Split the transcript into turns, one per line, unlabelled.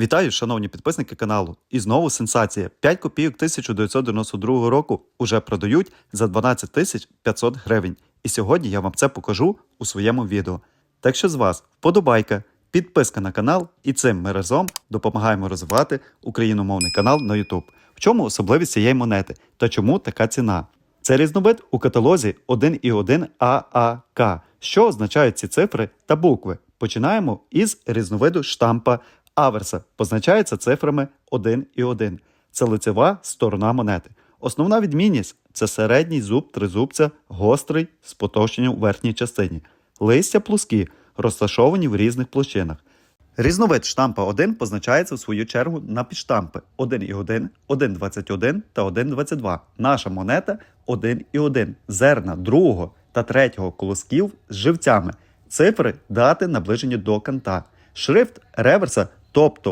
Вітаю, шановні підписники каналу. І знову сенсація. 5 копійок 1992 року уже продають за 12 тисяч 500 гривень. І сьогодні я вам це покажу у своєму відео. Так що з вас вподобайка, підписка на канал, і цим ми разом допомагаємо розвивати україномовний канал на YouTube. В чому особливість цієї монети та чому така ціна? Це різновид у каталозі 1,1 ААК. Що означають ці цифри та букви? Починаємо із різновиду штампа аверса. Позначається цифрами 1 і 1. Це лицева сторона монети. Основна відмінність це середній зуб тризубця, гострий з потовщенням у верхній частині. Листя плоскі, розташовані в різних площинах. Різновид штампа 1 позначається в свою чергу на підштампи 1,1, 1,21 та 1,22. Наша монета 1,1. Зерна другого та третього колосків з живцями. Цифри дати наближені до канта. Шрифт реверса, тобто